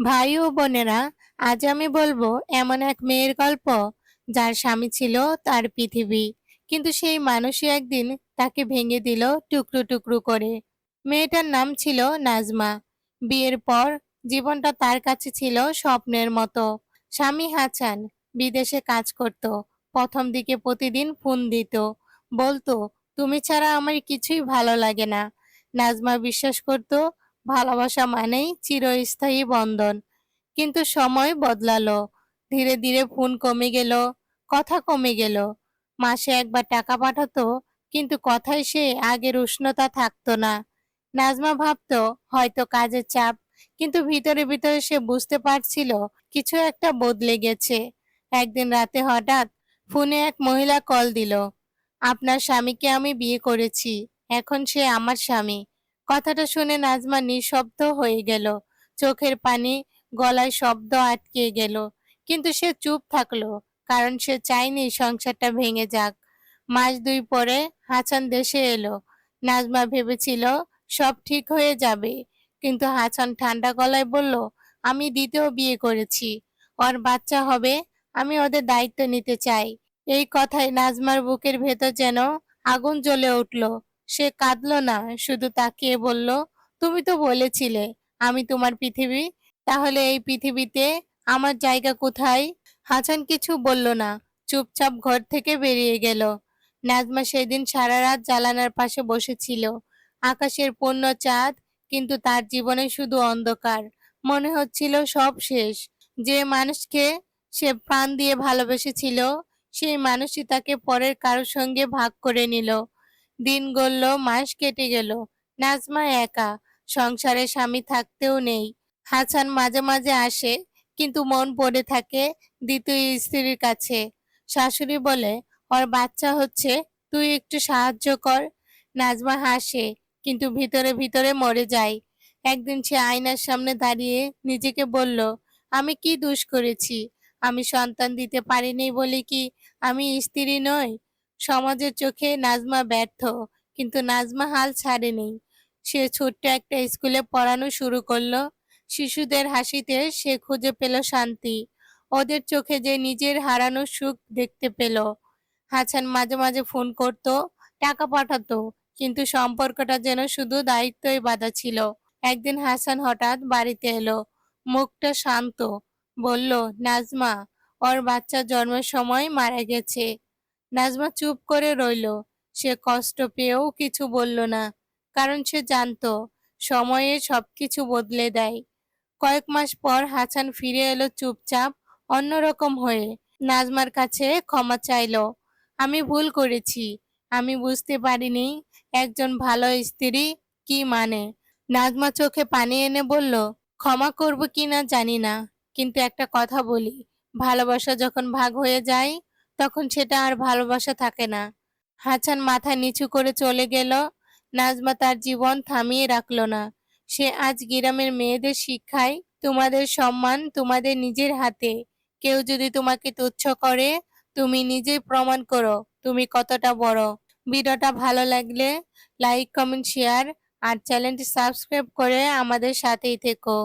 ভাই ও বোনেরা, আজ আমি বলব, এমন এক মেয়ের গল্প। যার স্বামী ছিল তার পৃথিবী, কিন্তু সেই মানুষই একদিন তাকে ভেঙে দিল টুকরো টুকরো করে। মেয়েটার নাম ছিল নাজমা। বিয়ের পর জীবনটা তার কাছে ছিল স্বপ্নের মতো। স্বামী হাসান বিদেশে কাজ করত, প্রথম দিকে প্রতিদিন ফোন দিত, বলতো, তুমি ছাড়া আমার কিছুই ভালো লাগে না। নাজমা বিশ্বাস করত ভালোবাসা মানেই চিরস্থায়ী বন্ধন। কিন্তু সময় বদলালো। ধীরে ধীরে ফোন কমে গেল, কথা কমে গেল। মাসে একবার টাকা পাঠাতো, কিন্তু কথায় সে আগের উষ্ণতা থাকতো না। নাজমা ভাবতো, হয়তো কাজের চাপ, কিন্তু ভিতরে ভিতরে সে বুঝতে পারছিল, কিছু একটা বদলে গেছে। একদিন রাতে হঠাৎ ফোনে এক মহিলা কল দিল, আপনার স্বামীকে আমি বিয়ে করেছি, এখন সে আমার স্বামী। কথাটা শুনে নাজমা নিঃশব্দ হয়ে গেল। চোখের পানি গলায় শব্দ আটকে গেল। কিন্তু সে চুপ থাকল, কারণ সে চায়নি সংসারটা ভেঙে যাক। মাস দুই পরে হাসান দেশে এলো। নাজমা ভেবেছিল, সব ঠিক হয়ে যাবে। কিন্তু হাসান ঠান্ডা গলায় বলল, আমি দ্বিতীয় বিয়ে করেছি। ওর বাচ্চা হবে, আমি ওদের দায়িত্ব নিতে চাই। এই কথায় নাজমার বুকের ভেতর যেন আগুন জ্বলে উঠল। সে কাঁদলো না, শুধু তাকিয়ে বলল, তুমি তো বলেছিলে আমি তোমার পৃথিবী, তাহলে এই পৃথিবীতে আমার জায়গা কোথায়? হাসান কিছু বলল না, চুপচাপ ঘর থেকে বেরিয়ে গেল। নাজমা সেদিন সারা রাত জালানার পাশে বসেছিল। আকাশের পূর্ণ চাঁদ, কিন্তু তার জীবনে শুধু অন্ধকার। মনে হচ্ছিল সব শেষ। যে মানুষকে সে প্রাণ দিয়ে ভালোবেসেছিল, সেই মানুষই তাকে পরের কারোর সঙ্গে ভাগ করে নিল। দিন গড়ল, মাস কেটে গেল। নাজমা একা, সংসারে স্বামী থাকতেও নেই। হাসান মাঝে মাঝে আসে, কিন্তু মন পড়ে থাকে দ্বিতীয় স্ত্রীর কাছে। শাশুড়ি বলে, ওর বাচ্চা হচ্ছে, তুই একটু সাহায্য কর। নাজমা হাসে, কিন্তু ভিতরে ভিতরে মরে যায়। একদিন সে আয়নার সামনে দাঁড়িয়ে নিজেকে বলল, আমি কি দোষ করেছি? আমি সন্তান দিতে পারিনি বলে কি আমি স্ত্রী নই? সমাজের চোখে নাজমা ব্যর্থ, কিন্তু নাজমা হাল ছাড়েনি। সে ছোট্ট একটা স্কুলে পড়ানো শুরু করল। শিশুদের হাসিতে সে খুঁজে পেল শান্তি। ওদের চোখে যে নিজের হারানো সুখ দেখতে পেল। হাসান মাঝে মাঝে ফোন করত, টাকা পাঠাতো, কিন্তু সম্পর্কটা যেন শুধু দায়িত্বই বাধা ছিল। একদিন হাসান হঠাৎ বাড়িতে এলো। মুখটা শান্ত, বলল, নাজমা, ওর বাচ্চা জন্মের সময় মারা গেছে। নাজমা চুপ করে রইল। সে কষ্ট পেয়েও কিছু বলল না, কারণ সে জানতো সময়ে সবকিছু বদলে দেয়। কয়েক মাস পর হাসান ফিরে এলো চুপচাপ, অন্যরকম হয়ে। নাজমার কাছে ক্ষমা চাইলো, আমি ভুল করেছি, আমি বুঝতে পারিনি একজন ভালো স্ত্রী কি মানে। নাজমা চোখে পানি এনে বলল, ক্ষমা করব কি না জানি না, কিন্তু একটা কথা বলি, ভালোবাসা যখন ভাগ হয়ে যায় তখন সেটা আর ভালোবাসা থাকে না। হাসান মাথা নিচু করে চলে গেল। নাজমা তার জীবন থামিয়ে রাখল না। সে আজ গ্রামের মেয়েদের শিক্ষায় তোমাদের সম্মান তোমাদের নিজের হাতে। কেউ যদি তোমাকে তুচ্ছ করে, তুমি নিজেই প্রমাণ করো তুমি কতটা বড়। ভিডিওটা ভালো লাগলে লাইক কমেন্ট শেয়ার আর চ্যানেলটি সাবস্ক্রাইব করে আমাদের সাথেই থেকো।